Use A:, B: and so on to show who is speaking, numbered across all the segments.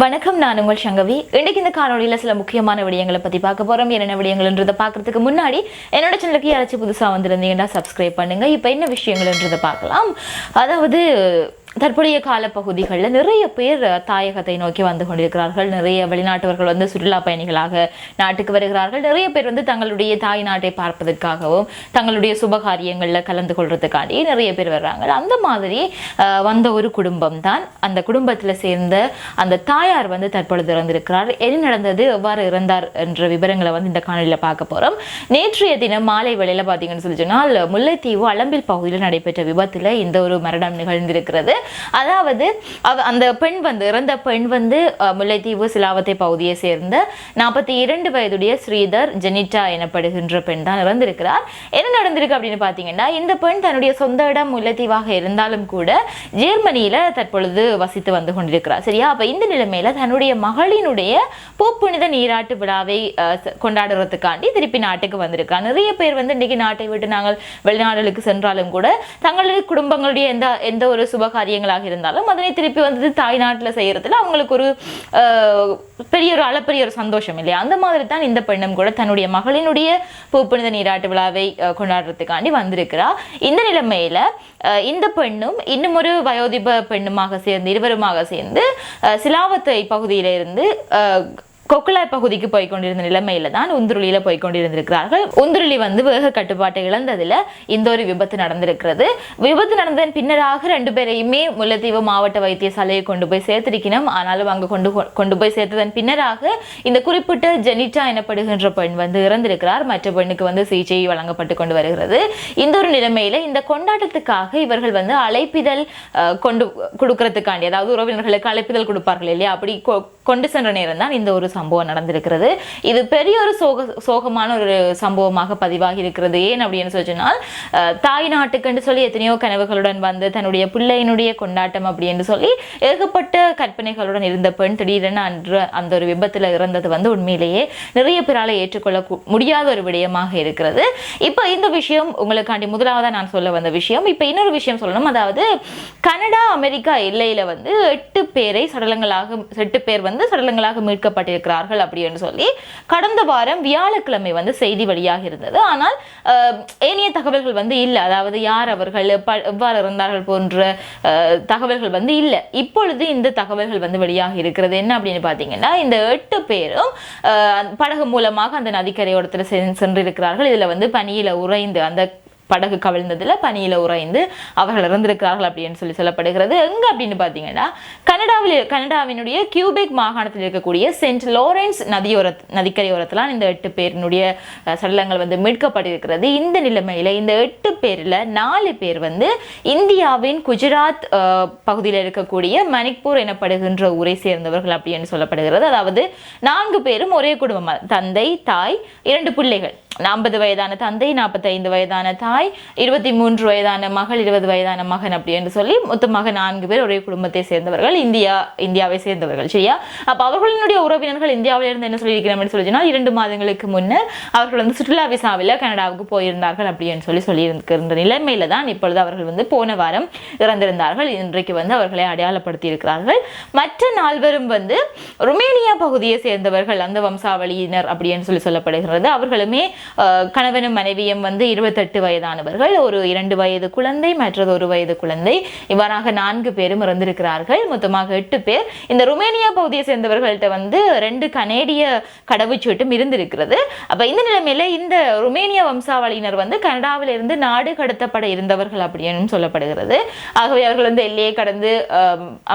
A: வணக்கம் நான் உங்கள் சங்கவி. இன்னைக்கு இந்த காணொலியில் சில முக்கியமான விடயங்களை பற்றி பார்க்க போகிறோம் என்னென்ன விடயங்கள்ன்றதை பார்க்கறதுக்கு முன்னாடி என்னோட சேனலுக்கு யாராச்சும் புதுசாக வந்திருந்தீங்கன்னா சப்ஸ்கிரைப் பண்ணுங்க. இப்போ என்ன விஷயங்கள்ன்றதை பார்க்கலாம். அதாவது தற்போதைய காலப்பகுதிகளில் நிறைய பேர் தாயகத்தை நோக்கி வந்து கொண்டிருக்கிறார்கள். நிறைய வெளிநாட்டவர்கள் வந்து சுற்றுலா பயணிகளாக நாட்டுக்கு வருகிறார்கள். நிறைய பேர் வந்து தங்களுடைய தாய் நாட்டை பார்ப்பதற்காகவும் தங்களுடைய சுபகாரியங்களில் கலந்து கொள்றதுக்காண்டி நிறைய பேர் வர்றாங்க. அந்த மாதிரி வந்த ஒரு குடும்பம் தான் அந்த குடும்பத்தில் சேர்ந்த அந்த தாயார் வந்து தற்பொழுது இறந்திருக்கிறார். என்ன நடந்தது? எவ்வாறு இறந்தார் என்ற விவரங்களை வந்து இந்த காணொலியில் பார்க்க போகிறோம் நேற்றைய தினம் மாலை வேளையில் பார்த்தீங்கன்னு சொல்லி சொன்னால் முல்லைத்தீவு அளம்பில் பகுதியில் நடைபெற்ற விபத்தில் இந்த ஒரு மரணம் நிகழ்ந்திருக்கிறது. அதாவது அவ அந்த பெண் வந்து இறந்த பெண் வந்து முல்லைத்தீவு சிலாவத்தை பகுதியை சேர்ந்த நாற்பத்தி இரண்டு வயதுடைய ஸ்ரீதர் ஜெனிட்டா எனப்படுகின்ற பெண் தான் இறந்திருக்கிறார். என்ன நடந்திருக்கு அப்படின்னு பார்த்தீங்கன்னா இந்த பெண் தன்னுடைய சொந்த இடம் முல்லைத்தீவாக இருந்தாலும் கூட ஜெர்மனியில தற்பொழுது வசித்து வந்து கொண்டிருக்கிறார். சரியா? அப்போ இந்த நிலைமையில தன்னுடைய மகளினுடைய பூப்புனித நீராட்டு விழாவை கொண்டாடுறதுக்காண்டி திருப்பி நாட்டுக்கு வந்திருக்கிறார். நிறைய பேர் வந்து இன்னைக்கு நாட்டை விட்டு நாங்கள் வெளிநாடுகளுக்கு சென்றாலும் கூட தங்களுடைய குடும்பங்களுடைய எந்த எந்த ஒரு சுபகாரிய காரியங்களாக இருந்தாலும் அதனை திருப்பி வந்து தாய்நாட்டில் செய்யறதுல அவங்களுக்கு ஒரு பெரிய ஒரு அளப்பரிய ஒரு சந்தோஷம் இல்லையா? அந்த மாதிரி தான் இந்த பெண்ணும் கூட தன்னுடைய மகளினுடைய பூப்புனித நீராட்டு விழாவை கொண்டாடுறதுக்காண்டி வந்திருக்கிறா. இந்த நிலைமையில இந்த பெண்ணும் இன்னும் ஒரு வயோதிப பெண்ணுமாக சேர்ந்து இருவருமாக சேர்ந்து சிலாவத்தை பகுதியில கொக்குளாய் கொக்குலாய் பகுதிக்கு போய் கொண்டிருந்த நிலைமையில தான் உந்துருளியில போய் கொண்டிருந்திருக்கிறார்கள் உந்துருளி வந்து வேக கட்டுப்பாட்டை இழந்ததில் இந்த ஒரு விபத்து நடந்திருக்கிறது. விபத்து நடந்ததன் பின்னராக ரெண்டு பேரையுமே முல்லைத்தீவு மாவட்ட வைத்தியசாலையை கொண்டு போய் சேர்த்திருக்கணும். ஆனாலும் அங்கு கொண்டு கொண்டு போய் சேர்த்ததன் பின்னராக இந்த குறிப்பிட்ட ஜெனிட்டா எனப்படுகின்ற பெண் வந்து இறந்திருக்கிறார். மற்ற பெண்ணுக்கு வந்து சிகிச்சை வழங்கப்பட்டு கொண்டு வருகிறது. இந்த ஒரு நிலைமையில இந்த கொண்டாட்டத்துக்காக இவர்கள் வந்து அழைப்பிதழ் கொண்டு கொடுக்கறதுக்காண்டி அதாவது உறவினர்களுக்கு அழைப்பிதழ் கொடுப்பார்கள் இல்லையா? அப்படி கொ- கொண்டு சென்ற நேரம் தான் இந்த ஒரு சம்பவம் நடந்திருக்கிறது. இது பெரிய ஒரு சோக சோகமான ஒரு சம்பவமாக பதிவாகி இருக்கிறது. ஏன் அப்படின்னு சொல்லி சொன்னால் தாய் நாட்டுக்குன்னு சொல்லி எத்தனையோ கனவுகளுடன் வந்து தன்னுடைய பிள்ளையினுடைய கொண்டாட்டம் அப்படின்னு சொல்லி ஏகப்பட்ட கற்பனைகளுடன் இருந்த பெண் திடீரென அன்று அந்த ஒரு விபத்துல இறந்தது வந்து உண்மையிலேயே நிறைய பேரால ஏற்றுக்கொள்ள முடியாத ஒரு விடயமாக இருக்கிறது. இப்போ இந்த விஷயம் உங்களுக்காண்டி முதலாவதா நான் சொல்ல வந்த விஷயம். இப்போ இன்னொரு விஷயம் சொல்லணும். அதாவது கனடா அமெரிக்கா எல்லையில் வந்து எட்டு பேரை சடலங்களாக எட்டு பேர் வந்து சடலங்களாக இருக்கிறார்கள் அப்படின்னு சொல்லி கடந்த வாரம் வியாழக்கிழமை வந்து செய்தி வெளியாக இருந்தது. ஆனால் ஏனைய தகவல்கள் வந்து இல்லை. அதாவது யார் அவர்கள் எப்ப- எவ்வாறு இருந்தார்கள் போன்ற தகவல்கள் வந்து இல்லை. இப்பொழுது இந்த தகவல்கள் வந்து வெளியாக இருக்கிறது. என்ன அப்படின்னு பார்த்தீங்கன்னா இந்த எட்டு பேரும் படகு மூலமாக அந்த நதிக்கரையோரத்தில் சென்றிருக்கிறார்கள். இதில் வந்து பனியில் உறைந்து அந்த படகு கவிழ்ந்ததில் பனியில் உறைந்து அவர்கள் இறந்திருக்கிறார்கள் அப்படின்னு சொல்லி சொல்லப்படுகிறது. எங்கே அப்படின்னு பார்த்தீங்கன்னா கனடாவில் கனடாவினுடைய கியூபெக் மாகாணத்தில் இருக்கக்கூடிய சென்ட் லோரன்ஸ் நதியோர நதிக்கரையோரத்திலாம் இந்த எட்டு பேரினுடைய சடலங்கள் வந்து மீட்கப்பட்டிருக்கிறது. இந்த நிலைமையில் இந்த எட்டு பேரில் நாலு பேர் வந்து இந்தியாவின் குஜராத் பகுதியில் இருக்கக்கூடிய மணிப்பூர் எனப்படுகின்ற ஊரை சேர்ந்தவர்கள் அப்படின்னு சொல்லப்படுகிறது. அதாவது நான்கு பேரும் ஒரே குடும்பம் தந்தை தாய் இரண்டு பிள்ளைகள். நாற்பது வயதான தந்தை நாற்பத்தைந்து வயதான தாய் இருபத்தி மூன்று வயதான மகள் இருபது வயதான மகன் அப்படி என்று சொல்லி மொத்தமாக நான்கு பேர் ஒரே குடும்பத்தை சேர்ந்தவர்கள். இந்தியா இந்தியாவை சேர்ந்தவர்கள் சரியா? அப்போ அவர்களுடைய உறவினர்கள் இந்தியாவில் இருந்து என்ன சொல்லியிருக்கிறோம்னு சொல்லி சொன்னால் இரண்டு மாதங்களுக்கு முன்னர் அவர்கள் வந்து சுற்றுலா விசாவில் கனடாவுக்கு போயிருந்தார்கள் அப்படின்னு சொல்லி சொல்லியிருக்கின்ற நிலைமையில தான் இப்பொழுது அவர்கள் வந்து போன வாரம் இறந்திருந்தார்கள். இன்றைக்கு வந்து அவர்களை அடையாளப்படுத்தி இருக்கிறார்கள் மற்ற நால்வரும் வந்து ருமேனியா பகுதியை சேர்ந்தவர்கள் அந்த வம்சாவளியினர் அப்படின்னு சொல்லி சொல்லப்படுகிறது. அவர்களுமே கணவனும் மனைவியும் வந்து இருபத்தெட்டு வயதானவர்கள். ஒரு இரண்டு வயது குழந்தை மற்றது ஒரு வயது குழந்தை. இவ்வாறாக நான்கு பேரும் இறந்திருக்கிறார்கள். மொத்தமாக எட்டு பேர். இந்த ருமேனியா பகுதியை சேர்ந்தவர்கள்ட்ட வந்து ரெண்டு கனேடிய கடவுச்சீட்டும் இருந்திருக்கிறது. அப்ப இந்த நிலைமையில இந்த ருமேனிய வம்சாவளியினர் வந்து கனடாவில இருந்து நாடு கடத்தப்பட இருந்தவர்கள் அப்படின்னு சொல்லப்படுகிறது. ஆகவே அவர்கள் வந்து எல்லையை கடந்து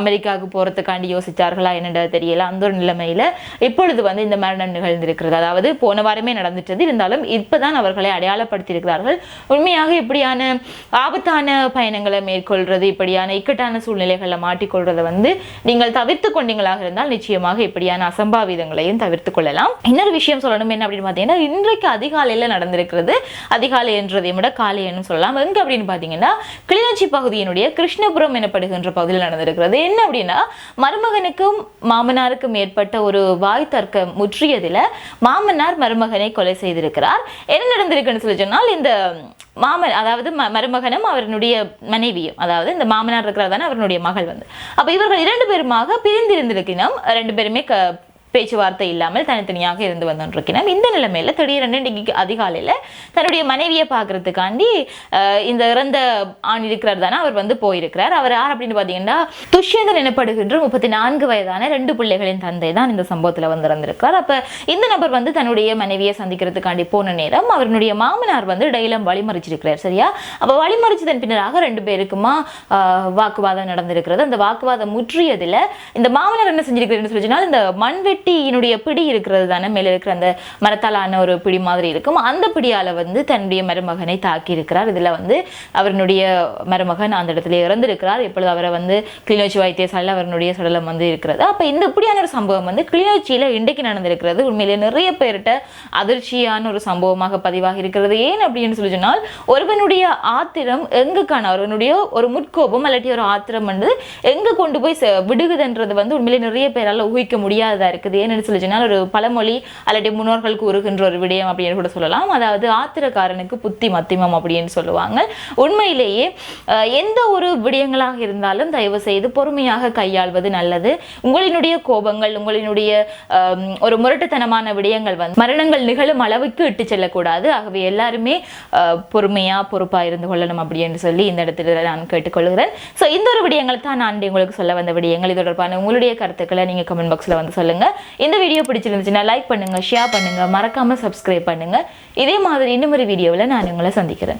A: அமெரிக்காவுக்கு போறதுக்காண்டி யோசிச்சார்களா என்னன்றது தெரியல. அந்த ஒரு நிலைமையில இப்பொழுது வந்து இந்த மரணம் நிகழ்ந்திருக்கிறது. அதாவது போன வாரமே நடந்துட்டது. இருந்தாலும் இப்பதான் அவர்களை அடையாளப்படுத்தியிருக்கிறார்கள். உண்மையாக இப்படியான ஆபத்தான பயணங்களை மேற்கொள்வது இப்படியான இக்கட்டான சூழ்நிலைகளை மாட்டிக்கொள்றதை வந்து நீங்கள் தவிர்த்து கொண்டீங்களாக இருந்தால் நிச்சயமாக இப்படியான அசம்பாவிதங்களையும் தவிர்த்து கொள்ளலாம். இன்னொரு விஷயம் சொல்லணும் என்ன அப்படின்னு பார்த்தீங்கன்னா இன்றைக்கு அதிகாலையில் நடந்திருக்கிறது அதிகாலை என்றதை விட காலை என்று சொல்லலாம். எங்க அப்படின்னு பார்த்தீங்கன்னா கிளிநொச்சி பகுதியினுடைய கிருஷ்ணபுரம் எனப்படுகின்ற பகுதியில் நடந்திருக்கிறது. என்ன அப்படின்னா மருமகனுக்கும் மாமனாருக்கும் ஏற்பட்ட ஒரு வாய் தர்க்கம் முற்றியதில் மாமனார் மருமகனை கொலை செய்திருக்கிறார். என்ன நடந்திருக்குன்னு சொல்லி சொன்னால் இந்த மாமன் அதாவது ம- மருமகனும் அவருடைய மனைவியும் அதாவது இந்த மாமனார் இருக்கிறதான தானே அவருடைய மகள் வந்து. அப்போ இவர்கள் இரண்டு பேருமாக பிரிந்திருந்திருக்கணும் ரெண்டு பேருமே க பேச்சுவார்த்தை இல்லாமல் தனித்தனியாக இருந்து வந்துருக்கணும் இந்த நிலைமையில் திடீரென்று இன்னைக்கு அதிகாலையில் தன்னுடைய மனைவியை பார்க்கறதுக்காண்டி இந்த இறந்த ஆண் இருக்கிறார் தானே அவர் வந்து போயிருக்கிறார். அவர் யார் அப்படின்னு பார்த்தீங்கன்னா துஷ்யந்தன் எனப்படுகின்ற முப்பத்தி நான்கு வயதான ரெண்டு பிள்ளைகளின் தந்தை தான் இந்த சம்பவத்தில் வந்து இறந்திருக்கிறார். அப்போ இந்த நபர் வந்து தன்னுடைய மனைவியை சந்திக்கிறதுக்காண்டி போன நேரம் அவருடைய மாமனார் வந்து இடையில வழிமறிச்சிருக்கிறார் சரியா? அப்போ வழிமறிச்சதன் பின்னராக ரெண்டு பேருக்குமா வாக்குவாதம் நடந்திருக்கிறது. அந்த வாக்குவாதம் முற்றியதில் இந்த மாமனார் என்ன செஞ்சிருக்கிறேன்னு சொல்லிச்சுன்னா இந்த மண்வெட்டு மண்வெட்டியினுடைய பிடி இருக்கிறது தானே? மேலே இருக்கிற அந்த மரத்தாலான ஒரு பிடி மாதிரி இருக்கும். அந்த பிடியால் வந்து தன்னுடைய மருமகனை தாக்கி இருக்கிறார். இதில் வந்து அவருடைய மருமகன் அந்த இடத்துல இறந்திருக்கிறார். இப்பொழுது அவரை வந்து கிளிநொச்சி வைத்தியசாலையில் அவருடைய சடலம் வந்து இருக்கிறது. அப்போ இந்த இப்படியான ஒரு சம்பவம் வந்து கிளிநொச்சியில் இன்றைக்கு நடந்திருக்கிறது. உண்மையிலே நிறைய பேர்கிட்ட அதிர்ச்சியான ஒரு சம்பவமாக பதிவாகி இருக்கிறது. ஏன் அப்படின்னு சொல்லி சொன்னால் ஒருவனுடைய ஆத்திரம் எங்குக்கான? காண ஒருவனுடைய ஒரு முற்கோபம் இல்லாட்டி ஒரு ஆத்திரம் வந்து எங்கே கொண்டு போய் ச- விடுகுதுன்றது வந்து உண்மையிலே நிறைய பேரால் ஊகிக்க முடியாததாக இருக்குது. ஏன்னு சொல்லி ஒரு பழமொழி அல்லாட்டி முன்னோர்கள் கூறுகின்ற ஒரு விடயம் அப்படின்னு கூட சொல்லலாம். அதாவது ஆத்திரக்காரனுக்கு புத்தி மத்திமம் அப்படின்னு சொல்லுவாங்க. உண்மையிலேயே எந்த ஒரு விடயங்களாக இருந்தாலும் தயவு செய்து பொறுமையாக கையாள்வது நல்லது. உங்களினுடைய கோபங்கள் உங்களினுடைய ஒரு முரட்டுத்தனமான விடயங்கள் வந்து மரணங்கள் நிகழும் அளவுக்கு இட்டு செல்லக்கூடாது. ஆகவே எல்லாருமே பொறுமையாக பொறுமையா பொறுப்பா இருந்து கொள்ளணும் அப்படின்னு சொல்லி இந்த இடத்துல நான் கேட்டுக்கொள்கிறேன். ஸோ இந்த ஒரு விடயங்கள் தான் நான் உங்களுக்கு சொல்ல வந்த விடயங்கள். இது தொடர்பான உங்களுடைய கருத்துக்களை நீங்க கமெண்ட் பாக்ஸ்ல வந்து சொல்லுங்க. இந்த வீடியோ பிடிச்சிருந்துச்சுன்னா லைக் பண்ணுங்க ஷேர் பண்ணுங்க மறக்காம சப்ஸ்கிரைப் பண்ணுங்க. இதே மாதிரி இன்னும் ஒரு வீடியோவில் நான் உங்களை சந்திக்கிறேன்.